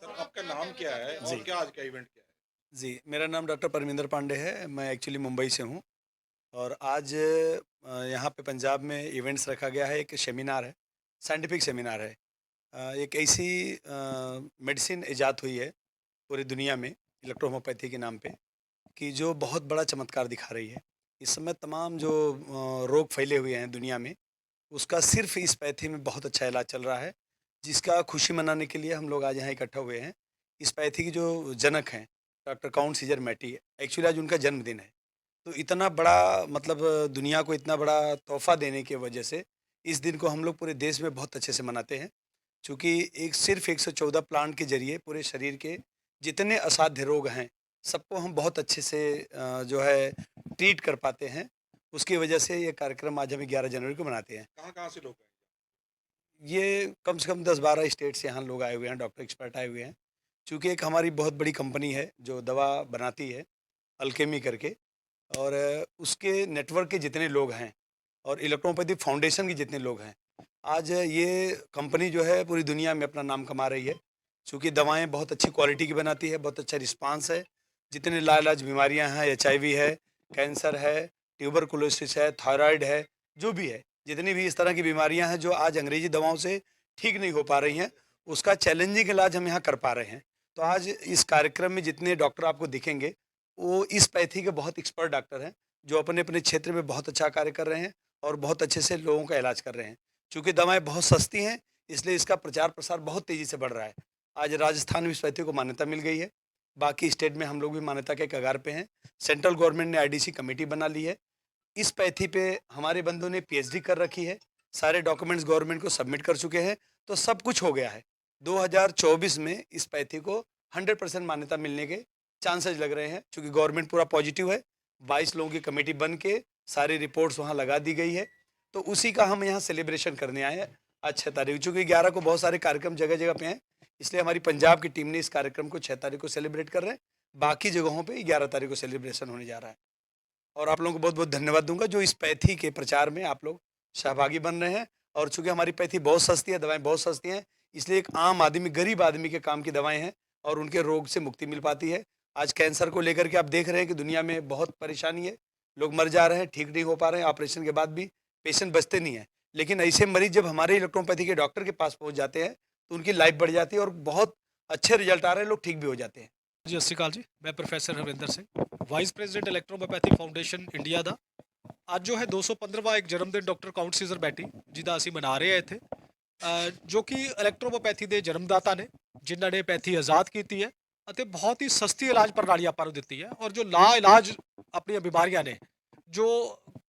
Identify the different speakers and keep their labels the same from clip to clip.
Speaker 1: Sir आपका नाम क्या है और। क्या आज का इवेंट क्या है
Speaker 2: जी मेरा नाम डॉक्टर परमिंदर पांडे है मैं एक्चुअली मुंबई से हूँ और आज यहाँ पे पंजाब में इवेंट्स रखा गया है एक सेमिनार है साइंटिफिक सेमिनार है एक ऐसी मेडिसिन ईजाद हुई है पूरी दुनिया में इलेक्ट्रोहोमोपैथी के नाम पे, कि जो बहुत बड़ा चमत्कार दिखा रही है। इस समय तमाम जो रोग फैले हुए हैं दुनिया में, उसका सिर्फ़ इस पैथी में बहुत अच्छा इलाज चल रहा है, जिसका खुशी मनाने के लिए हम लोग आज यहाँ इकट्ठा हुए हैं। इस पैथी के जो जनक हैं, doctor count Cesare Mattei, actually आज उनका जन्मदिन है। तो इतना बड़ा मतलब दुनिया को इतना बड़ा तोहफा देने की वजह से इस दिन को हम लोग पूरे देश में बहुत अच्छे से मनाते हैं। क्योंकि एक, सिर्फ़ 114 प्लांट के ज़रिए पूरे शरीर के जितने असाध्य रोग हैं सबको हम बहुत अच्छे से जो है ट्रीट कर पाते हैं। उसकी वजह से ये कार्यक्रम आज हम ग्यारह जनवरी को मनाते हैं।
Speaker 1: कहाँ कहाँ से लोग
Speaker 2: ये कम से कम दस बारह स्टेट से यहाँ लोग आए हुए हैं डॉक्टर एक्सपर्ट आए हुए हैं। चूँकि एक हमारी बहुत बड़ी कंपनी है जो दवा बनाती है अल्केमी करके और उसके नेटवर्क के जितने लोग हैं और इलेक्ट्रोपैथी फाउंडेशन के जितने लोग हैं आज ये कंपनी जो है पूरी दुनिया में अपना नाम कमा रही है। चूँकि दवाएँ बहुत अच्छी क्वालिटी की बनाती है, बहुत अच्छा रिस्पांस है। जितने लाइलाज बीमारियाँ हैं एचआईवी है कैंसर है ट्यूबरकुलोसिस है थायराइड है, जो भी है, जितनी भी इस तरह की बीमारियाँ हैं, जो आज अंग्रेज़ी दवाओं से ठीक नहीं हो पा रही हैं, उसका चैलेंजिंग इलाज हम यहाँ कर पा रहे हैं। तो आज इस कार्यक्रम में जितने डॉक्टर आपको दिखेंगे, वो इस पैथी के बहुत एक्सपर्ट डॉक्टर हैं, जो अपने अपने क्षेत्र में बहुत अच्छा कार्य कर रहे हैं और बहुत अच्छे से लोगों का इलाज कर रहे हैं। चूँकि दवाएँ बहुत सस्ती हैं, इसलिए इसका प्रचार प्रसार बहुत तेज़ी से बढ़ रहा है। आज राजस्थान पैथी को मान्यता मिल गई है। बाकी स्टेट में हम लोग भी मान्यता के कगार पे हैं। सेंट्रल गवर्नमेंट ने आईडीसी कमेटी बना ली है। इस पैथी पे हमारे बंधुओं ने पीएचडी कर रखी है। सारे डॉक्यूमेंट्स गवर्नमेंट को सबमिट कर चुके हैं। तो सब कुछ हो गया है। 2024 में इस पैथी को 100 परसेंट मान्यता मिलने के चांसेस लग रहे हैं, क्योंकि गवर्नमेंट पूरा पॉजिटिव है। 22 लोगों की कमेटी बन के सारी रिपोर्ट्स वहाँ लगा दी गई है। तो उसी का हम यहाँ सेलिब्रेशन करने आए हैं। आज तारीख चूँकि ग्यारह को बहुत सारे कार्यक्रम जगह जगह पे हैं। इसलिए हमारी पंजाब की टीम ने इस कार्यक्रम को छः तारीख को सेलिब्रेट कर रहे हैं। बाकी जगहों पे ग्यारह तारीख को सेलिब्रेशन होने जा रहा है। और आप लोगों को बहुत बहुत धन्यवाद दूँगा जो इस पैथी के प्रचार में आप लोग सहभागी बन रहे हैं। और चूँकि हमारी पैथी बहुत सस्ती है, दवाएँ बहुत सस्ती हैं, इसलिए एक आम आदमी, गरीब आदमी के काम की दवाएँ हैं और उनके रोग से मुक्ति मिल पाती है। आज कैंसर को लेकर के आप देख रहे हैं कि दुनिया में बहुत परेशानी है। लोग मर जा रहे हैं, ठीक नहीं हो पा रहे हैं, ऑपरेशन के बाद भी पेशेंट बचते नहीं हैं। लेकिन ऐसे मरीज़ जब हमारे इलेक्ट्रोपैथी के डॉक्टर के पास पहुँच जाते हैं तो उनकी लाइफ बढ़ जाती है और बहुत अच्छे रिजल्ट आ रहे हैं लोग ठीक भी हो जाते हैं
Speaker 3: ਜੀ ਸਤਿ ਸ਼੍ਰੀ ਅਕਾਲ ਜੀ ਮੈਂ professor Harvinder Singh vice president electrohomeopathy foundation India ਦਾ ਅੱਜ ਜੋ ਹੈ 215ਵਾਂ ਇੱਕ ਜਨਮ ਦਿਨ ਡਾਕਟਰ ਕਾਊਂਟ ਸੀਜ਼ਰ ਬੈਟੀ ਜਿਹਦਾ ਅਸੀਂ ਮਨਾ ਰਹੇ ਹਾਂ ਇੱਥੇ ਅ, ਜੋ ਕਿ ਇਲੈਕਟ੍ਰੋਮੈਪੈਥੀ ਦੇ ਜਨਮਦਾਤਾ ਨੇ ਜਿਨ੍ਹਾਂ ਨੇ ਪੈਥੀ ਆਜ਼ਾਦ ਕੀਤੀ ਹੈ ਅਤੇ ਬਹੁਤ ਹੀ ਸਸਤੀ ਇਲਾਜ ਪ੍ਰਣਾਲੀ ਆਪਾਂ ਨੂੰ ਦਿੱਤੀ ਹੈ ਔਰ ਜੋ ਲਾ ਇਲਾਜ ਆਪਣੀਆਂ ਬਿਮਾਰੀਆਂ ਨੇ ਜੋ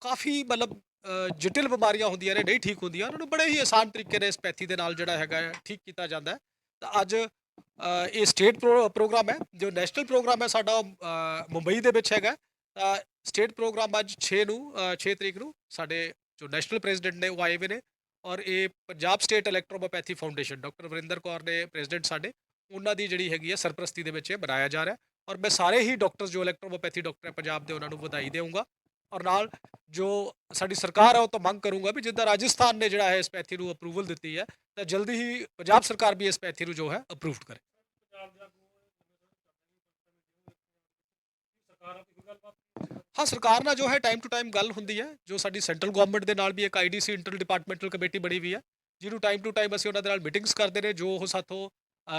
Speaker 3: ਕਾਫੀ ਮਤਲਬ ਅ, ਜਟਿਲ ਬਿਮਾਰੀਆਂ ਹੁੰਦੀਆਂ ਨੇ ਨਹੀਂ ਠੀਕ ਹੁੰਦੀਆਂ ਉਹਨਾਂ ਨੂੰ ਬੜੇ ਹੀ ਆਸਾਨ ਤਰੀਕੇ ਨਾਲ ਇਸ ਪੈਥੀ ਦੇ ਨਾਲ ਜਿਹੜਾ ਹੈਗਾ ਠੀਕ ਕੀਤਾ ਜਾਂਦਾ ਤਾਂ ਅੱਜ ਇਹ ਸਟੇਟ ਪ੍ਰੋਗਰਾਮ ਹੈ ਜੋ ਨੈਸ਼ਨਲ ਪ੍ਰੋਗਰਾਮ ਹੈ ਸਾਡਾ ਮੁੰਬਈ ਦੇ ਵਿੱਚ ਹੈਗਾ ਤਾਂ ਸਟੇਟ ਪ੍ਰੋਗਰਾਮ ਅੱਜ 6 ਨੂੰ ਅ, 6 ਤਰੀਕ ਨੂੰ ਸਾਡੇ ਜੋ ਨੈਸ਼ਨਲ ਪ੍ਰੈਜ਼ੀਡੈਂਟ ਨੇ ਉਹ ਆਏ ਹੋਏ ਨੇ ਔਰ ਇਹ Punjab state electrohomeopathy foundation doctor Varinder Kaur ਨੇ ਪ੍ਰੈਜ਼ੀਡੈਂਟ ਸਾਡੇ ਉਹਨਾਂ ਦੀ ਜਿਹੜੀ ਹੈਗੀ ਹੈ ਸਰਪ੍ਰਸਤੀ ਦੇ ਵਿੱਚ ਇਹ ਬਣਾਇਆ ਜਾ ਰਿਹਾ ਔਰ ਮੈਂ ਸਾਰੇ ਹੀ ਡਾਕਟਰਸ ਜੋ ਇਲੈਕਟ੍ਰੋਮੈਪੈਥੀ ਡਾਕਟਰ ਹੈ ਪੰਜਾਬ ਦੇ ਉਹਨਾਂ ਨੂੰ ਵਧਾਈ ਦੇਵਾਂਗਾ ਔਰ ਨਾਲ ਜੋ ਸਾਡੀ ਸਰਕਾਰ ਹੈ ਉਹ ਤੋਂ ਮੰਗ ਕਰੂੰਗਾ ਵੀ ਜਿੱਦਾਂ ਰਾਜਸਥਾਨ ਨੇ ਜਿਹੜਾ ਹੈ, ਇਸ ਪੈਥੀ ਨੂੰ ਅਪਰੂਵਲ ਦਿੱਤੀ ਹੈ, ਤਾਂ ਜਲਦੀ ਹੀ ਪੰਜਾਬ ਸਰਕਾਰ ਵੀ ਇਸ ਪੈਥੀ ਨੂੰ ਜੋ ਹੈ ਅਪਰੂਵਡ ਕਰੇ। ਹਾਂ, ਸਰਕਾਰ ਨਾਲ ਜੋ ਹੈ ਟਾਈਮ ਟੂ ਟਾਈਮ ਗੱਲ ਹੁੰਦੀ ਹੈ, ਜੋ ਸਾਡੀ ਸੈਂਟਰਲ ਗਵਰਨਮੈਂਟ ਦੇ ਨਾਲ ਵੀ ਇੱਕ ਆਈਡੀਸੀ ਇੰਟਰ ਡਿਪਾਰਟਮੈਂਟਲ ਕਮੇਟੀ ਬਣੀ ਹੋਈ ਹੈ, ਜਿਹਨੂੰ ਟਾਈਮ ਟੂ ਟਾਈਮ ਅਸੀਂ ਉਹਨਾਂ ਦੇ ਨਾਲ ਮੀਟਿੰਗਸ ਕਰਦੇ ਨੇ, ਜੋ ਉਹ ਸਾਥੋਂ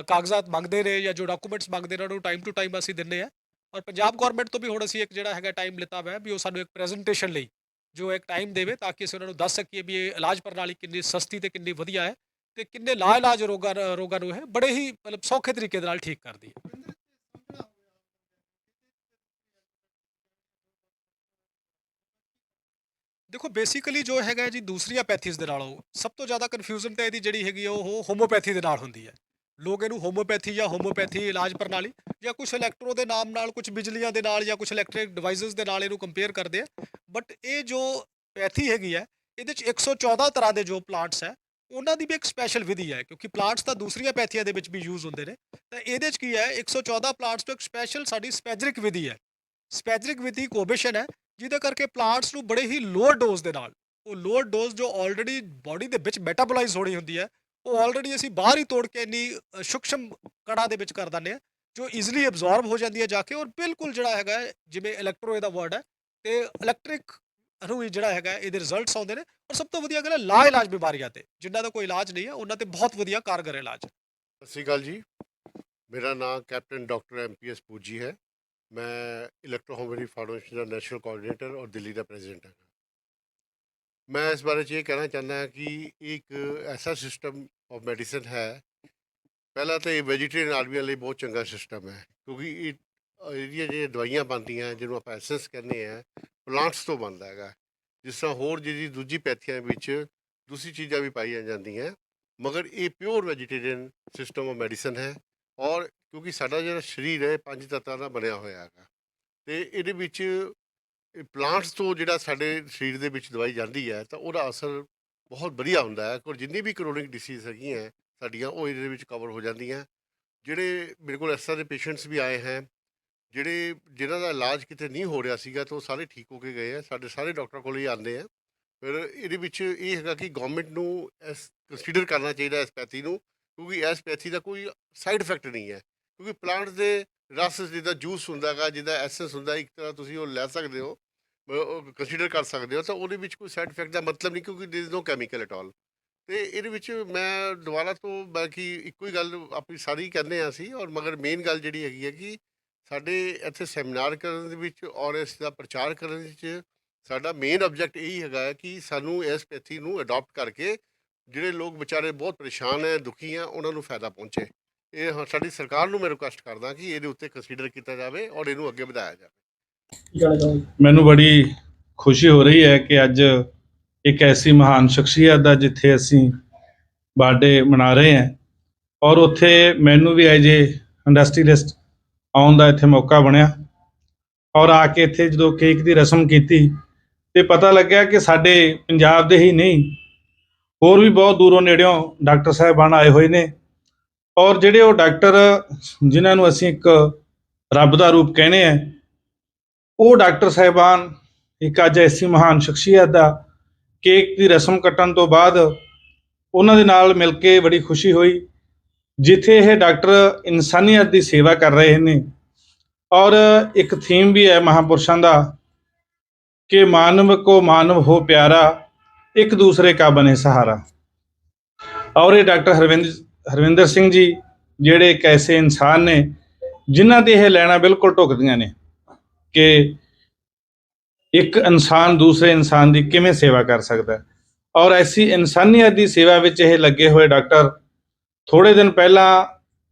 Speaker 3: ਕਾਗਜ਼ਾਤ ਮੰਗਦੇ ਨੇ ਜਾਂ ਜੋ ਡਾਕੂਮੈਂਟਸ ਮੰਗਦੇ ਨੇ, ਉਹਨਾਂ ਨੂੰ ਟਾਈਮ ਟੂ ਟਾਈਮ ਅਸੀਂ ਦਿੰਨੇ ਆ ਔਰ ਪੰਜਾਬ ਗਵਰਨਮੈਂਟ ਤੋਂ ਵੀ ਹੁਣ ਅਸੀਂ ਇੱਕ ਜਿਹੜਾ ਹੈਗਾ ਟਾਈਮ ਲਿੱਤਾ ਹੋਇਆ ਵੀ ਉਹ ਸਾਨੂੰ ਇੱਕ ਪ੍ਰੈਜੈਂਟੇਸ਼ਨ ਲਈ ਜੋ ਇੱਕ ਟਾਈਮ ਦੇਵੇ ਤਾਂ ਕਿ ਅਸੀਂ ਉਹਨਾਂ ਨੂੰ ਦੱਸ ਸਕੀਏ ਵੀ ਇਹ ਇਲਾਜ ਪ੍ਰਣਾਲੀ ਕਿੰਨੀ ਸਸਤੀ ਤੇ ਕਿੰਨੀ ਵਧੀਆ ਹੈ ਤੇ ਕਿੰਨੇ ਲਾ ਇਲਾਜ ਰੋਗਾਂ ਰੋਗਾਂ ਨੂੰ ਇਹ ਬੜੇ ਹੀ ਮਤਲਬ ਸੌਖੇ ਤਰੀਕੇ ਦੇ ਨਾਲ ਠੀਕ ਕਰਦੀ ਹੈ। ਦੇਖੋ ਬੇਸਿਕਲੀ ਜੋ ਹੈਗਾ ਜੀ ਦੂਸਰੀਆਂ ਪੈਥੀਜ਼ ਦੇ ਨਾਲੋਂ ਸਭ ਤੋਂ ਜ਼ਿਆਦਾ ਕਨਫਿਊਜ਼ਨ ਤਾਂ ਇਹਦੀ ਜਿਹੜੀ ਹੈਗੀ ਆ ਉਹ ਹੋਮੋਪੈਥੀ ਦੇ ਨਾਲ ਹੁੰਦੀ ਹੈ। ਲੋਕ ਇਹਨੂੰ ਹੋਮੋਪੈਥੀ ਜਾਂ ਹੋਮੋਪੈਥੀ ਇਲਾਜ ਪ੍ਰਣਾਲੀ ਜਾਂ ਕੁਝ ਇਲੈਕਟ੍ਰੋ ਦੇ ਨਾਮ ਨਾਲ ਕੁਝ ਬਿਜਲੀਆਂ ਦੇ ਨਾਲ ਜਾਂ ਕੁਝ ਇਲੈਕਟ੍ਰਿਕ ਡਿਵਾਈਸਸ ਦੇ ਨਾਲ ਇਹਨੂੰ ਕੰਪੇਅਰ ਕਰਦੇ ਆ। ਬਟ ਇਹ ਜੋ ਪੈਥੀ ਹੈਗੀ ਹੈ, ਇਹਦੇ ਚ 114 ਤਰ੍ਹਾਂ ਦੇ ਜੋ ਪਲਾਂਟਸ ਹੈ, ਉਹਨਾਂ ਦੀ ਵੀ ਇੱਕ ਸਪੈਸ਼ਲ ਵਿਧੀ ਹੈ, ਕਿਉਂਕਿ ਪਲਾਂਟਸ ਤਾਂ ਦੂਸਰੀਆਂ ਪੈਥੀਆਂ ਦੇ ਵਿੱਚ ਵੀ ਯੂਜ਼ ਹੁੰਦੇ ਨੇ। ਤਾਂ ਇਹਦੇ 'ਚ ਕੀ ਹੈ 114 ਪਲਾਂਟਸ ਤੋਂ ਇੱਕ ਸਪੈਸ਼ਲ ਸਾਡੀ ਸਪੈਜਰਿਕ ਵਿਧੀ ਹੈ। ਸਪੈਜਰਿਕ ਵਿਧੀ ਕੋਬੇਸ਼ਨ ਹੈ, ਜਿਹਦੇ ਕਰਕੇ ਪਲਾਂਟਸ ਨੂੰ ਬੜੇ ਹੀ ਲੋਅਰ ਡੋਜ਼ ਦੇ ਨਾਲ, ਉਹ ਲੋਅਰ ਡੋਜ਼ ਜੋ ਆਲਰੇਡੀ ਬਾਡੀ ਦੇ ਵਿੱਚ ਮੈਟਾਬੋਲਾਈਜ਼ ਹੋਣੀ ਹੁੰਦੀ ਹੈ ਉਹ ਆਲਰੇਡੀ ਅਸੀਂ ਬਾਹਰ ਹੀ ਤੋੜ ਕੇ ਇੰਨੀ ਅ, ਸੂਖਸ਼ਮ ਕੜਾ ਦੇ ਵਿੱਚ ਕਰ ਦਿੰਦੇ ਆ ਜੋ ਈਜ਼ੀਲੀ ਅਬਜ਼ੌਰਬ ਹੋ ਜਾਂਦੀ ਹੈ ਜਾ ਕੇ ਔਰ ਬਿਲਕੁਲ ਜਿਹੜਾ ਹੈਗਾ ਜਿਵੇਂ ਇਲੈਕਟ੍ਰੋ ਇਹਦਾ ਵਰਡ ਹੈ ਤੇ ਇਲੈਕਟ੍ਰਿਕ ਨੂੰ ਹੀ ਜਿਹੜਾ ਹੈਗਾ ਇਹਦੇ ਰਿਜ਼ਲਟਸ ਆਉਂਦੇ ਨੇ ਔਰ ਸਭ ਤੋਂ ਵਧੀਆ ਗੱਲ ਹੈ ਲਾ ਇਲਾਜ ਬਿਮਾਰੀਆਂ ਤੇ ਜਿਨ੍ਹਾਂ ਦਾ ਕੋਈ ਇਲਾਜ ਨਹੀਂ ਹੈ ਉਹਨਾਂ ਤੇ ਬਹੁਤ ਵਧੀਆ ਕਾਰਗਰ ਇਲਾਜ
Speaker 4: ਸਤਿ ਸ਼੍ਰੀ ਅਕਾਲ ਜੀ ਮੇਰਾ ਨਾਮ ਕੈਪਟਨ ਡਾਕਟਰ ਐਮਪੀਐਸ ਪੂਜੀ ਹੈ ਮੈਂ ਇਲੈਕਟ੍ਰੋ ਹੋਮਿਓਪੈਥੀ ਫਾਊਂਡੇਸ਼ਨ ਦਾ ਨੈਸ਼ਨਲ ਕੋਆਰਡੀਨੇਟਰ ਔਰ ਦਿੱਲੀ ਦਾ ਪ੍ਰੈਜ਼ੀਡੈਂਟ ਹਾਂ। ਮੈਂ ਇਸ ਬਾਰੇ 'ਚ ਇਹ ਕਹਿਣਾ ਚਾਹੁੰਦਾ ਕਿ ਇਹ ਇੱਕ ਐਸਾ ਸਿਸਟਮ ਆਫ ਮੈਡੀਸਨ ਹੈ। ਪਹਿਲਾਂ ਤਾਂ ਇਹ ਵੈਜੀਟੇਰੀਅਨ ਆਦਮੀਆਂ ਲਈ ਬਹੁਤ ਚੰਗਾ ਸਿਸਟਮ ਹੈ ਕਿਉਂਕਿ ਇਹ ਇਹਦੀਆਂ ਜਿਹੜੀਆਂ ਦਵਾਈਆਂ ਬਣਦੀਆਂ, ਜਿਹਨੂੰ ਆਪਾਂ ਐਸੈਂਸ ਕਹਿੰਦੇ ਆ ਪਲਾਂਟਸ ਤੋਂ ਬਣਦਾ ਹੈਗਾ। ਜਿਸ ਤਰ੍ਹਾਂ ਹੋਰ ਜਿਹੜੀ ਦੂਜੀ ਪੈਥੀਆਂ ਵਿੱਚ ਦੂਸਰੀ ਚੀਜ਼ਾਂ ਵੀ ਪਾਈਆਂ ਜਾਂਦੀਆਂ, ਮਗਰ ਇਹ pure vegetarian system of medicine ਹੈ ਔਰ ਕਿਉਂਕਿ ਸਾਡਾ ਜਿਹੜਾ ਸਰੀਰ ਹੈ, ਪੰਜ ਤੱਤਾਂ ਦਾ ਬਣਿਆ ਹੋਇਆ ਹੈਗਾ। ਤੇ ਇਹਦੇ ਵਿੱਚ ਪਲਾਂਟਸ ਤੋਂ ਜਿਹੜਾ ਸਾਡੇ ਸਰੀਰ ਦੇ ਵਿੱਚ ਦਵਾਈ ਜਾਂਦੀ ਹੈ, ਤਾਂ ਉਹਦਾ ਅਸਰ ਬਹੁਤ ਵਧੀਆ ਹੁੰਦਾ ਹੈ। ਔਰ ਜਿੰਨੀ ਵੀ ਕਰੋਨਿਕ ਡਿਸੀਜ਼ ਹੈਗੀਆਂ ਸਾਡੀਆਂ ਉਹ ਇਹਦੇ ਵਿੱਚ ਕਵਰ ਹੋ ਜਾਂਦੀਆਂ ਜਿਹੜੇ ਮੇਰੇ ਕੋਲ ਇਸ ਤਰ੍ਹਾਂ ਦੇ ਪੇਸ਼ੈਂਟਸ ਵੀ ਆਏ ਹੈ, ਜਿਹੜੇ, ਜਿਨ੍ਹਾਂ ਦਾ ਇਲਾਜ ਕਿਤੇ ਨਹੀਂ ਹੋ ਰਿਹਾ ਸੀਗਾ, ਤਾਂ ਉਹ ਸਾਰੇ ਠੀਕ ਹੋ ਕੇ ਗਏ ਆ ਸਾਡੇ ਸਾਰੇ ਡਾਕਟਰਾਂ ਕੋਲ ਹੀ ਆਉਂਦੇ ਆ ਫਿਰ ਇਹਦੇ ਵਿੱਚ ਇਹ ਹੈਗਾ ਕਿ ਗਵਰਨਮੈਂਟ ਨੂੰ ਇਸ ਕੰਸੀਡਰ ਕਰਨਾ ਚਾਹੀਦਾ ਇਸ ਪੈਥੀ ਨੂੰ, ਕਿਉਂਕਿ ਇਸ ਪੈਥੀ ਦਾ ਕੋਈ ਸਾਈਡ ਇਫੈਕਟ ਨਹੀਂ ਹੈ। ਕਿਉਂਕਿ ਪਲਾਂਟ ਦੇ ਰਸ ਜਿਹਦਾ ਜੂਸ ਹੁੰਦਾ ਹੈਗਾ ਜਿਹਦਾ ਐਸੈਂਸ ਹੁੰਦਾ, ਇੱਕ ਤਰ੍ਹਾਂ ਤੁਸੀਂ ਉਹ ਲੈ ਸਕਦੇ ਹੋ ਕੰਸੀਡਰ ਕਰ ਸਕਦੇ ਹੋ, ਤਾਂ ਉਹਦੇ ਵਿੱਚ ਕੋਈ ਸਾਈਡ ਇਫੈਕਟ ਦਾ ਮਤਲਬ ਨਹੀਂ ਕਿਉਂਕਿ there is no chemical at all ਤੇ ਇਹਦੇ ਵਿੱਚ ਮੈਂ ਦੁਬਾਰਾ ਤੋਂ ਬਾਕੀ ਇੱਕੋ ਹੀ ਗੱਲ ਆਪਣੀ ਸਾਰੀ ਕਹਿੰਦੇ ਆ ਅਸੀਂ, ਔਰ ਮਗਰ ਮੇਨ ਗੱਲ ਜਿਹੜੀ ਹੈਗੀ ਹੈ ਕਿ ਸਾਡੇ ਇੱਥੇ ਸੈਮੀਨਾਰ ਕਰਨ ਦੇ ਵਿੱਚ ਔਰ ਇਸ ਦਾ ਪ੍ਰਚਾਰ ਕਰਨ ਵਿੱਚ ਸਾਡਾ ਮੇਨ ਆਬਜੈਕਟ ਇਹੀ ਹੈਗਾ ਹੈ ਕਿ ਸਾਨੂੰ ਇਸ ਪੈਥੀ ਨੂੰ ਅਡਾਪਟ ਕਰਕੇ ਜਿਹੜੇ ਲੋਕ ਵਿਚਾਰੇ ਬਹੁਤ ਪਰੇਸ਼ਾਨ ਹੈ, ਦੁਖੀ ਹੈ, ਉਹਨਾਂ ਨੂੰ ਫਾਇਦਾ ਪਹੁੰਚੇ। ਇਹ ਹਾਂ ਸਾਡੀ ਸਰਕਾਰ ਨੂੰ ਮੈਂ ਰਿਕੁਐਸਟ ਕਰਦਾ ਕਿ ਇਹਦੇ ਉੱਤੇ ਕੰਸੀਡਰ ਕੀਤਾ ਜਾਵੇ ਔਰ ਇਹਨੂੰ ਅੱਗੇ ਵਧਾਇਆ ਜਾਵੇ।
Speaker 5: ਮੈਨੂੰ ਬੜੀ ਖੁਸ਼ੀ ਹੋ ਰਹੀ ਹੈ ਕਿ ਅੱਜ ਇੱਕ ਐਸੀ ਮਹਾਨ ਸ਼ਖਸੀਅਤ ਦਾ ਜਿੱਥੇ ਅਸੀਂ ਬਰਥਡੇ ਮਨਾ ਰਹੇ ਹਾਂ ਔਰ ਉੱਥੇ ਮੈਨੂੰ ਵੀ ਐਜ ਏ ਇੰਡਸਟਰੀਲਿਸਟ ਆਉਣ ਦਾ ਇੱਥੇ ਮੌਕਾ ਬਣਿਆ ਔਰ ਆ ਕੇ ਇੱਥੇ ਜਦੋਂ ਕੇਕ ਦੀ ਰਸਮ ਕੀਤੀ ਤੇ ਪਤਾ ਲੱਗਿਆ ਕਿ ਸਾਡੇ ਪੰਜਾਬ ਦੇ ਹੀ ਨਹੀਂ ਹੋਰ ਵੀ ਬਹੁਤ ਦੂਰੋਂ ਨੇੜਿਓਂ ਡਾਕਟਰ ਸਾਹਿਬਾਨ ਆਏ ਹੋਏ ਨੇ। ਔਰ ਜਿਹੜੇ ਉਹ ਡਾਕਟਰ ਜਿਨ੍ਹਾਂ ਨੂੰ ਅਸੀਂ ਇੱਕ ਰੱਬ ਦਾ ਰੂਪ ਕਹਿੰਦੇ ਆ ਉਹ ਡਾਕਟਰ ਸਾਹਿਬਾਨ ਇੱਕ ਅੱਜ ਐਸੀ ਮਹਾਨ ਸ਼ਖਸੀਅਤ ਦਾ ਕੇਕ ਦੀ ਰਸਮ ਕੱਟਣ ਤੋਂ ਬਾਅਦ ਉਹਨਾਂ ਦੇ ਨਾਲ ਮਿਲ ਕੇ ਬੜੀ ਖੁਸ਼ੀ ਹੋਈ, ਜਿੱਥੇ ਇਹ ਡਾਕਟਰ ਇਨਸਾਨੀਅਤ ਦੀ ਸੇਵਾ ਕਰ ਰਹੇ ਨੇ। ਔਰ ਇੱਕ ਥੀਮ ਵੀ ਹੈ ਮਹਾਪੁਰਸ਼ਾਂ ਦਾ, ਕਿ ਮਾਨਵ ਕੋ ਮਾਨਵ ਹੋ ਪਿਆਰਾ, ਇੱਕ ਦੂਸਰੇ ਕਾ ਬਨੇ ਸਹਾਰਾ। ਔਰ ਇਹ ਡਾਕਟਰ ਹਰਵਿੰਦ ਹਰਵਿੰਦਰ ਸਿੰਘ ਜੀ ਜਿਹੜੇ ਇੱਕ ਐਸੇ ਇਨਸਾਨ ਨੇ, ਜਿਨ੍ਹਾਂ ਦੇ ਇਹ ਲੈਣਾ ਬਿਲਕੁਲ ਢੁਕਦੀਆਂ ਨੇ ਕਿ ਇੱਕ ਇਨਸਾਨ ਦੂਸਰੇ ਇਨਸਾਨ ਦੀ ਕਿਵੇਂ ਸੇਵਾ ਕਰ ਸਕਦਾ ਹੈ। ਔਰ ਐਸੀ ਇਨਸਾਨੀਅਤ ਦੀ ਸੇਵਾ ਵਿੱਚ ਇਹ ਲੱਗੇ ਹੋਏ ਡਾਕਟਰ ਥੋੜੇ ਦਿਨ ਪਹਿਲਾਂ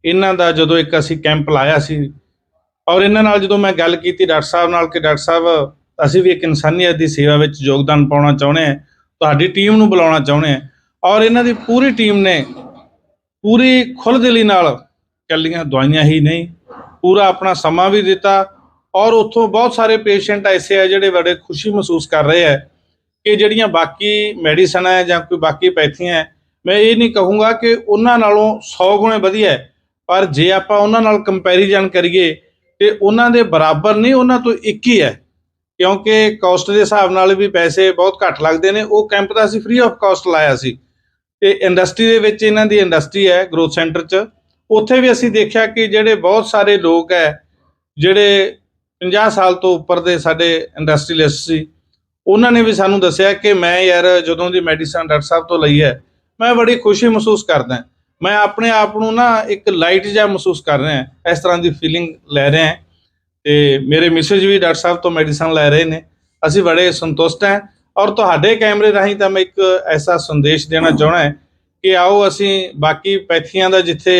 Speaker 5: ਇਹਨਾਂ ਦਾ ਜਦੋਂ ਇੱਕ ਅਸੀਂ ਕੈਂਪ ਲਾਇਆ ਸੀ ਔਰ ਇਹਨਾਂ ਨਾਲ ਜਦੋਂ ਮੈਂ ਗੱਲ ਕੀਤੀ ਡਾਕਟਰ ਸਾਹਿਬ ਨਾਲ ਕਿ ਡਾਕਟਰ ਸਾਹਿਬ, ਅਸੀਂ ਵੀ ਇੱਕ ਇਨਸਾਨੀਅਤ ਦੀ ਸੇਵਾ ਵਿੱਚ ਯੋਗਦਾਨ ਪਾਉਣਾ ਚਾਹੁੰਦੇ ਹਾਂ, ਤੁਹਾਡੀ ਟੀਮ ਨੂੰ ਬੁਲਾਉਣਾ ਚਾਹੁੰਦੇ ਹਾਂ ਔਰ ਇਹਨਾਂ ਦੀ ਪੂਰੀ ਟੀਮ ਨੇ ਪੂਰੀ ਖੁੱਲ੍ਹਦਿਲੀ ਨਾਲ ਕੱਲੀਆਂ ਦਵਾਈਆਂ ਹੀ ਨਹੀਂ। ਪੂਰਾ ਆਪਣਾ ਸਮਾਂ ਵੀ ਦਿੱਤਾ ਔਰ ਉੱਥੋਂ ਬਹੁਤ ਸਾਰੇ ਪੇਸ਼ੈਂਟ ਐਸੇ ਆ ਜਿਹੜੇ ਬੜੇ ਖੁਸ਼ੀ ਮਹਿਸੂਸ ਕਰ ਰਹੇ ਆ ਕਿ ਜਿਹੜੀਆਂ ਬਾਕੀ ਮੈਡੀਸਨ ਹੈ ਜਾਂ ਕੋਈ ਬਾਕੀ ਪੈਥੀਆਂ ਹੈ ਮੈਂ ਇਹ ਨਹੀਂ ਕਹੂੰਗਾ ਕਿ ਉਹਨਾਂ ਨਾਲੋਂ 100 ਗੁਣੇ ਵਧੀਆ ਪਰ ਜੇ ਆਪਾਂ ਉਹਨਾਂ ਨਾਲ ਕੰਪੈਰੀਜ਼ਨ ਕਰੀਏ ਤੇ ਉਹਨਾਂ ਦੇ ਬਰਾਬਰ ਨਹੀਂ, ਉਹਨਾਂ ਤੋਂ ਇੱਕ ਹੀ ਹੈ ਕਿਉਂਕਿ ਕਾਸਟ ਦੇ ਹਿਸਾਬ ਨਾਲ ਵੀ ਪੈਸੇ ਬਹੁਤ ਘੱਟ ਲੱਗਦੇ ਨੇ, ਉਹ ਕੈਂਪ ਦਾ ਅਸੀਂ ਫ੍ਰੀ ਆਫ ਕਾਸਟ ਲਾਇਆ ਸੀ। ਤੇ ਇੰਡਸਟਰੀ ਦੇ ਵਿੱਚ ਇਹਨਾਂ ਦੀ ਇੰਡਸਟਰੀ ਹੈ ਗਰੋਥ ਸੈਂਟਰ 'ਚ। ਉੱਥੇ ਵੀ ਅਸੀਂ ਦੇਖਿਆ ਕਿ ਜਿਹੜੇ ਬਹੁਤ ਸਾਰੇ ਲੋਕ ਹੈ, ਜਿਹੜੇ 50 ਸਾਲ ਤੋਂ ਉੱਪਰ ਦੇ ਸਾਡੇ ਇੰਡਸਟਰੀਲਿਸਟ ਸੀ, ਉਹਨਾਂ ਨੇ ਵੀ ਸਾਨੂੰ ਦੱਸਿਆ ਕਿ ਮੈਂ ਯਾਰ ਜਦੋਂ ਦੀ ਮੈਡੀਸਨ ਡਾਕਟਰ ਸਾਹਿਬ ਤੋਂ ਲਈ ਹੈ, ਮੈਂ ਬੜੀ ਖੁਸ਼ੀ ਮਹਿਸੂਸ ਕਰਦਾ ਮੈਂ ਆਪਣੇ ਆਪ ਨੂੰ ਨਾ ਇੱਕ ਲਾਈਟ ਜਿਹਾ ਮਹਿਸੂਸ ਕਰ ਰਿਹਾ ਇਸ ਤਰ੍ਹਾਂ ਦੀ ਫੀਲਿੰਗ ਲੈ ਰਿਹਾ ਤੇ ਮੇਰੇ ਮਿਸੇਜ ਵੀ ਡਾਕਟਰ ਸਾਹਿਬ ਤੋਂ ਮੈਡੀਸਨ ਲੈ ਰਹੇ ਨੇ। ਅਸੀਂ ਬੜੇ ਸੰਤੁਸ਼ਟ ਹਾਂ। ਔਰ ਤੁਹਾਡੇ ਕੈਮਰੇ ਰਾਹੀਂ ਤਾਂ ਮੈਂ ਇੱਕ ਐਸਾ ਸੰਦੇਸ਼ ਦੇਣਾ ਚਾਹਣਾ ਹੈ ਕਿ ਆਓ ਅਸੀਂ ਬਾਕੀ ਪੈਥੀਆਂ ਦਾ ਜਿੱਥੇ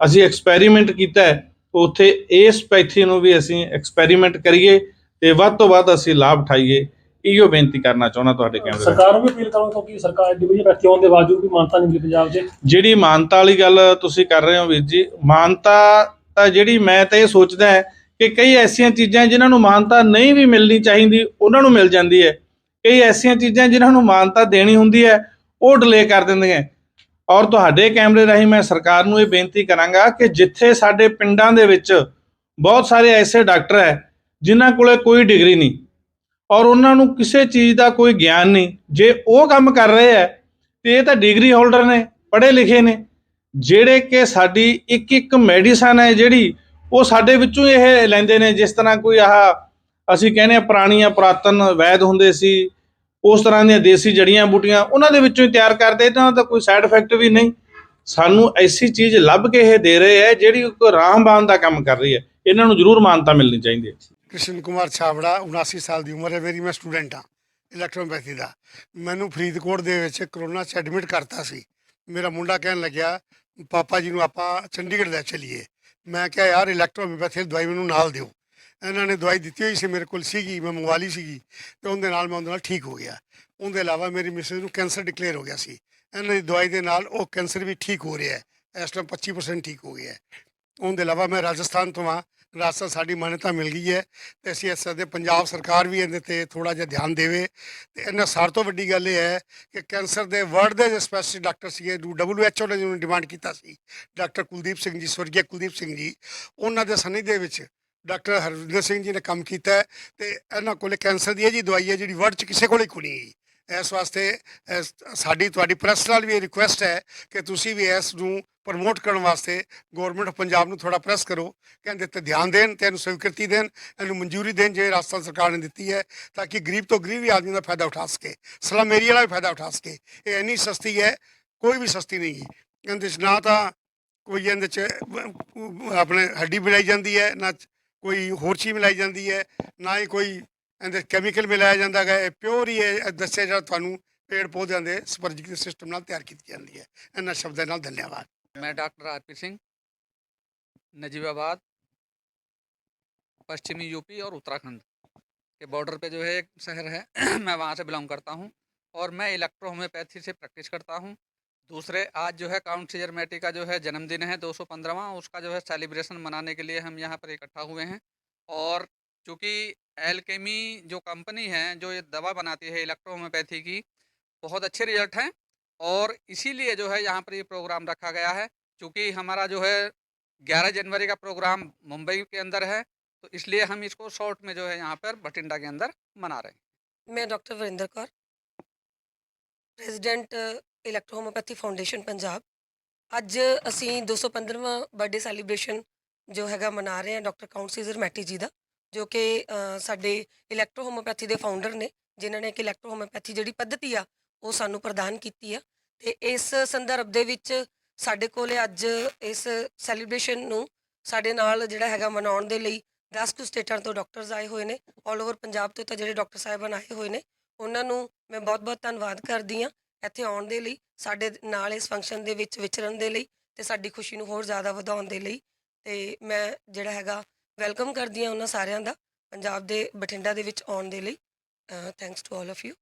Speaker 5: ਅਸੀਂ ਐਕਸਪੈਰੀਮੈਂਟ ਕੀਤਾ ਹੈ ਉੱਥੇ ਇਸ ਪੈਥੀ ਨੂੰ ਵੀ ਅਸੀਂ ਐਕਸਪੈਰੀਮੈਂਟ ਕਰੀਏ ਤੇ ਵੱਧ ਤੋਂ ਵੱਧ ਅਸੀਂ ਲਾਭ ਉਠਾਈਏ। ਇਹੋ ਬੇਨਤੀ ਕਰਨਾ ਚਾਹੁੰਦਾ ਤੁਹਾਡੇ ਕੈਮਰੇ।
Speaker 6: ਸਰਕਾਰ ਨੂੰ ਵੀ ਅਪੀਲ ਕਰਾਂਗੇ ਕਿਉਂਕਿ ਸਰਕਾਰ ਐਡੀ ਵਧੀਆ ਵਿਅਕਤੀ ਹੋਣ ਦੇ ਬਾਵਜੂਦ ਵੀ ਮਾਨਤਾ ਨਹੀਂ ਮਿਲੀ ਪੰਜਾਬ 'ਚ।
Speaker 5: ਜਿਹੜੀ ਮਾਨਤਾ ਵਾਲੀ ਗੱਲ ਤੁਸੀਂ ਕਰ ਰਹੇ ਹੋ ਵੀਰ ਜੀ ਮਾਨਤਾ ਤਾਂ ਜਿਹੜੀ ਮੈਂ ਤਾਂ ਇਹ ਸੋਚਦਾ ਹੈ ਕਿ ਕਈ ਐਸੀਆਂ ਚੀਜ਼ਾਂ ਜਿਨ੍ਹਾਂ ਨੂੰ ਮਾਨਤਾ ਨਹੀਂ ਵੀ ਮਿਲਣੀ ਚਾਹੀਦੀ ਉਹਨਾਂ ਨੂੰ ਮਿਲ ਜਾਂਦੀ ਹੈ। ਕਈ ਐਸੀਆਂ ਚੀਜ਼ਾਂ ਜਿਨ੍ਹਾਂ ਨੂੰ ਮਾਨਤਾ ਦੇਣੀ ਹੁੰਦੀ ਹੈ, ਉਹ ਡਿਲੇ ਕਰ ਦਿੰਦੀਆਂ ਔਰ ਤੁਹਾਡੇ ਕੈਮਰੇ ਰਾਹੀਂ ਮੈਂ ਸਰਕਾਰ ਨੂੰ ਇਹ ਬੇਨਤੀ ਕਰਾਂਗਾ ਕਿ ਜਿੱਥੇ ਸਾਡੇ ਪਿੰਡਾਂ ਦੇ ਵਿੱਚ ਬਹੁਤ ਸਾਰੇ ਐਸੇ ਡਾਕਟਰ ਹੈ, ਜਿਨ੍ਹਾਂ ਕੋਲੇ ਕੋਈ ਡਿਗਰੀ ਨਹੀਂ, ਔਰ ਉਹਨਾਂ ਨੂੰ ਕਿਸੇ ਚੀਜ਼ ਦਾ ਕੋਈ ਗਿਆਨ ਨਹੀਂ, ਜੇ ਉਹ ਕੰਮ ਕਰ ਰਹੇ ਹੈ, ਤੇ ਇਹ ਤਾਂ ਡਿਗਰੀ ਹੋਲਡਰ ਨੇ, ਪੜ੍ਹੇ ਲਿਖੇ ਨੇ, ਜਿਹੜੇ ਕਿ ਸਾਡੀ ਇੱਕ ਇੱਕ ਮੈਡੀਸਨ ਹੈ ਜਿਹੜੀ ਉਹ ਸਾਡੇ ਵਿੱਚੋਂ ਇਹ ਲੈਂਦੇ ਨੇ, ਜਿਸ ਤਰ੍ਹਾਂ ਕੋਈ ਆਹ ਅਸੀਂ ਕਹਿੰਦੇ ਆ ਪੁਰਾਣੀਆਂ ਪੁਰਾਤਨ ਵੈਦ ਹੁੰਦੇ ਸੀ, ਉਸ ਤਰ੍ਹਾਂ ਦੀਆਂ ਦੇਸੀ ਜੜੀਆਂ ਬੂਟੀਆਂ, ਉਹਨਾਂ ਦੇ ਵਿੱਚੋਂ ਹੀ ਤਿਆਰ ਕਰਦੇ ਇਹਨਾਂ ਦਾ ਕੋਈ ਸਾਈਡ ਇਫੈਕਟ ਵੀ ਨਹੀਂ। ਸਾਨੂੰ ਐਸੀ ਚੀਜ਼ ਲੱਭ ਕੇ ਇਹ ਦੇ ਰਹੇ ਹੈ, ਜਿਹੜੀ ਕੋਈ ਰਾਮਬਾਨ ਦਾ ਕੰਮ ਕਰ ਰਹੀ ਹੈ। ਇਹਨਾਂ ਨੂੰ ਜ਼ਰੂਰ ਮਾਨਤਾ ਮਿਲਣੀ ਚਾਹੀਦੀ ਹੈ।
Speaker 7: ਕ੍ਰਿਸ਼ਨ ਕੁਮਾਰ ਛਾਬੜਾ 79 ਸਾਲ ਦੀ ਉਮਰ ਹੈ, ਮੇਰੀ ਮੈਂ ਸਟੂਡੈਂਟ ਹਾਂ ਇਲੈਕਟ੍ਰੋਪੈਥੀ ਦਾ। ਮੈਨੂੰ ਫਰੀਦਕੋਟ ਦੇ ਵਿੱਚ ਕਰੋਨਾ 'ਚ ਐਡਮਿਟ ਕਰਤਾ ਸੀ। ਮੇਰਾ ਮੁੰਡਾ ਕਹਿਣ ਲੱਗਿਆ, ਪਾਪਾ ਜੀ ਨੂੰ ਆਪਾਂ ਚੰਡੀਗੜ੍ਹ ਲੈ ਚਲੀਏ। ਮੈਂ ਕਿਹਾ, ਯਾਰ ਇਲੈਕਟ੍ਰੋਪੈਥੀ ਦਵਾਈ ਮੈਨੂੰ ਨਾਲ ਦਿਓ। ਇਹਨਾਂ ਨੇ ਦਵਾਈ ਦਿੱਤੀ ਹੋਈ ਸੀ, ਮੇਰੇ ਕੋਲ ਸੀਗੀ, ਮੈਂ ਮੰਗਵਾ ਲਈ ਸੀਗੀ ਤੇ ਉਹਦੇ ਨਾਲ ਮੈਂ ਉਹਦੇ ਨਾਲ ਠੀਕ ਹੋ ਗਿਆ। ਉਹਦੇ ਇਲਾਵਾ ਮੇਰੀ ਮਿਸਿਸ ਨੂੰ ਕੈਂਸਰ ਡਿਕਲੇਅਰ ਹੋ ਗਿਆ ਸੀ। ਇਹਨਾਂ ਦੀ ਦਵਾਈ ਦੇ ਨਾਲ ਉਹ ਕੈਂਸਰ ਵੀ ਠੀਕ ਹੋ ਰਿਹਾ ਹੈ। ਇਸ ਟਾਈਮ 25% ਠੀਕ ਹੋ ਗਿਆ ਹੈ। ਉਹਦੇ ਇਲਾਵਾ ਮੈਂ ਰਾਜਸਥਾਨ ਤੋਂ ਆ ਰਾਜਸਥਾਨ ਸਾਡੀ ਮਾਨਤਾ ਮਿਲ ਗਈ ਹੈ ਤੇ ਅਸੀਂ ਇਸ ਦੇ ਪੰਜਾਬ ਸਰਕਾਰ ਵੀ ਇਹਦੇ ਤੇ ਥੋੜਾ ਜਿਹਾ ਧਿਆਨ ਦੇਵੇ। ਤੇ ਇਹਨਾਂ ਸਾਰ ਤੋਂ ਵੱਡੀ ਗੱਲ ਇਹ ਹੈ ਕਿ ਕੈਂਸਰ ਦੇ ਵਰਲਡ ਦੇ ਸਪੈਸ਼ਲਿਸਟ ਡਾਕਟਰ ਸੀਗੇ ਡਬਲਯੂਐਚਓ ਨੇ ਜਿਹਨੂੰ ਡਿਮਾਂਡ ਕੀਤਾ ਸੀ, ਡਾਕਟਰ ਕੁਲਦੀਪ ਸਿੰਘ ਜੀ ਸਵਰਗੀ ਕੁਲਦੀਪ ਸਿੰਘ ਜੀ, ਉਹਨਾਂ ਦੇ ਸਨਿਧ ਦੇ ਵਿੱਚ ਡਾਕਟਰ ਹਰਵਿੰਦਰ ਸਿੰਘ ਜੀ ਨੇ ਕੰਮ ਕੀਤਾ ਹੈ ਤੇ ਇਹਨਾਂ ਕੋਲੇ ਕੈਂਸਰ ਦੀ ਇਹ ਜੀ ਦਵਾਈ ਹੈ ਜਿਹੜੀ ਵਰਲਡ 'ਚ ਕਿਸੇ ਕੋਲੇ ਕੋਈ ਨਹੀਂ ਇਸ ਵਾਸਤੇ ਸਾਡੀ, ਤੁਹਾਡੀ ਪ੍ਰੈਸ ਨਾਲ ਵੀ ਇਹ ਰਿਕੁਐਸਟ ਹੈ ਕਿ ਤੁਸੀਂ ਵੀ ਇਸ ਨੂੰ ਪ੍ਰਮੋਟ ਕਰਨ ਵਾਸਤੇ ਗਵਰਨਮੈਂਟ ਆਫ ਪੰਜਾਬ ਨੂੰ ਥੋੜਾ ਪ੍ਰੈਸ ਕਰੋ। ਕਹਿੰਦੇ ਤੇ ਧਿਆਨ ਦੇਣ ਤੇ ਇਹਨੂੰ ਸਵੀਕ੍ਰਿਤੀ ਦੇਣ, ਇਹਨੂੰ ਮਨਜ਼ੂਰੀ ਦੇਣ ਜੇ ਰਾਜਸਥਾਨ ਸਰਕਾਰ ਨੇ ਦਿੱਤੀ ਹੈ ਤਾਂ ਕਿ ਗਰੀਬ ਤੋਂ ਗਰੀਬ ਵੀ ਆਦਮੀ ਦਾ ਫਾਇਦਾ ਉਠਾ ਸਕੇ। ਸਲਮ ਏਰੀਆ ਵਾਲਾ ਵੀ ਫਾਇਦਾ ਉਠਾ ਸਕੇ। ਇਹ ਇੰਨੀ ਸਸਤੀ ਹੈ, ਕੋਈ ਵੀ ਸਸਤੀ ਨਹੀਂ ਹੈ। ਇਹਦੇ 'ਚ ਨਾ ਤਾਂ ਕੋਈ ਇਹਦੇ 'ਚ ਆਪਣੇ ਹੱਡੀ ਮਿਲਾਈ ਜਾਂਦੀ ਹੈ, ਨਾ ਕੋਈ ਹੋਰ ਚੀਜ਼ ਮਿਲਾਈ ਜਾਂਦੀ ਹੈ ਨਾ ਹੀ ਕੋਈ ਇਹਦੇ ਕੈਮੀਕਲ ਮਿਲਾਇਆ ਜਾਂਦਾ ਹੈ ਇਹ ਪਿਓਰ ਹੀ ਹੈ ਇਹ ਦੱਸਿਆ ਜਿਹੜਾ ਤੁਹਾਨੂੰ ਪੇੜ ਪੌਦਿਆਂ ਦੇ ਸਪਰਜਿਕ ਦੇ ਸਿਸਟਮ ਨਾਲ ਤਿਆਰ ਕੀਤੀ ਜਾਂਦੀ ਹੈ ਇਹਨਾਂ ਸ਼ਬਦਾਂ ਨਾਲ ਧੰਨਵਾਦ
Speaker 8: मैं डॉक्टर आरपी सिंह नजीबाबाद पश्चिमी यूपी और उत्तराखंड के बॉर्डर पे जो है एक शहर है मैं वहाँ से बिलोंग करता हूँ और मैं इलेक्ट्रो होम्योपैथी से प्रैक्टिस करता हूँ दूसरे, आज जो है काउंट सीजर मैटी का जो है जन्मदिन है, दो सौ उसका जो है सेलिब्रेशन मनाने के लिए हम यहाँ पर इकट्ठा हुए हैं। और चूँकि एलकेमी जो कंपनी है, जो ये दवा बनाती है इलेक्ट्रोमोपैथी की, बहुत अच्छे रिज़ल्ट हैं और इसीलिए जो है यहाँ पर ये प्रोग्राम रखा गया है। चूँकि हमारा जो है 11 जनवरी का प्रोग्राम मुंबई के अंदर है तो इसलिए हम इसको शॉर्ट में जो है यहाँ पर बठिंडा के अंदर मना रहे हैं।
Speaker 9: मैं doctor Varinder Kaur, president electro homeopathy foundation Punjab. ਅੱਜ ਅਸੀਂ 215ਵਾਂ ਬਰਥਡੇ ਸੈਲੀਬ੍ਰੇਸ਼ਨ ਜੋ ਹੈਗਾ ਮਨਾ ਰਹੇ ਹਾਂ ਡਾਕਟਰ ਕਾਉਂਟ ਸੀਜ਼ਰ ਮੈਟੀ ਜੀ ਦਾ, ਜੋ ਕਿ ਸਾਡੇ ਇਲੈਕਟ੍ਰੋ ਹੋਮੋਪੈਥੀ ਦੇ ਫਾਊਂਡਰ ਨੇ, ਜਿਨ੍ਹਾਂ ਨੇ ਇੱਕ ਇਲੈਕਟ੍ਰੋ ਹੋਮੋਪੈਥੀ ਜਿਹੜੀ ਪੱਧਤੀ ਆ, ਉਹ ਸਾਨੂੰ ਪ੍ਰਦਾਨ ਕੀਤੀ ਆ। ਤੇ ਇਸ ਸੰਦਰਭ ਦੇ ਵਿੱਚ ਸਾਡੇ ਕੋਲੇ ਅੱਜ ਇਸ ਸੈਲੀਬ੍ਰੇਸ਼ਨ ਨੂੰ ਸਾਡੇ ਨਾਲ ਜਿਹੜਾ ਹੈਗਾ ਮਨਾਉਣ ਦੇ ਲਈ 10 ਕੁ ਸਟੇਟਾਂ ਤੋਂ ਡਾਕਟਰਸ ਆਏ ਹੋਏ ਨੇ ਆਲ ਓਵਰ ਪੰਜਾਬ ਤੋਂ ਤਾਂ ਜਿਹੜੇ ਡਾਕਟਰ ਸਾਹਿਬਾਨ ਆਏ ਹੋਏ ਨੇ, ਉਹਨਾਂ ਨੂੰ ਮੈਂ ਬਹੁਤ-ਬਹੁਤ ਧੰਨਵਾਦ ਕਰਦੀ ਹਾਂ। ਇੱਥੇ ਆਉਣ ਦੇ ਲਈ, ਸਾਡੇ ਨਾਲ ਇਸ ਫੰਕਸ਼ਨ ਦੇ ਵਿੱਚ ਵਿਚਰਨ ਦੇ ਲਈ ਤੇ ਸਾਡੀ ਖੁਸ਼ੀ ਨੂੰ ਹੋਰ ਜ਼ਿਆਦਾ ਵਧਾਉਣ ਦੇ ਲਈ ਤੇ ਮੈਂ ਜਿਹੜਾ ਹੈਗਾ ਵੈਲਕਮ ਕਰਦੀ ਹਾਂ ਉਹਨਾਂ ਸਾਰਿਆਂ ਦਾ ਪੰਜਾਬ ਦੇ ਬਠਿੰਡਾ ਦੇ ਵਿੱਚ ਆਉਣ ਦੇ ਲਈ। Thanks to all of you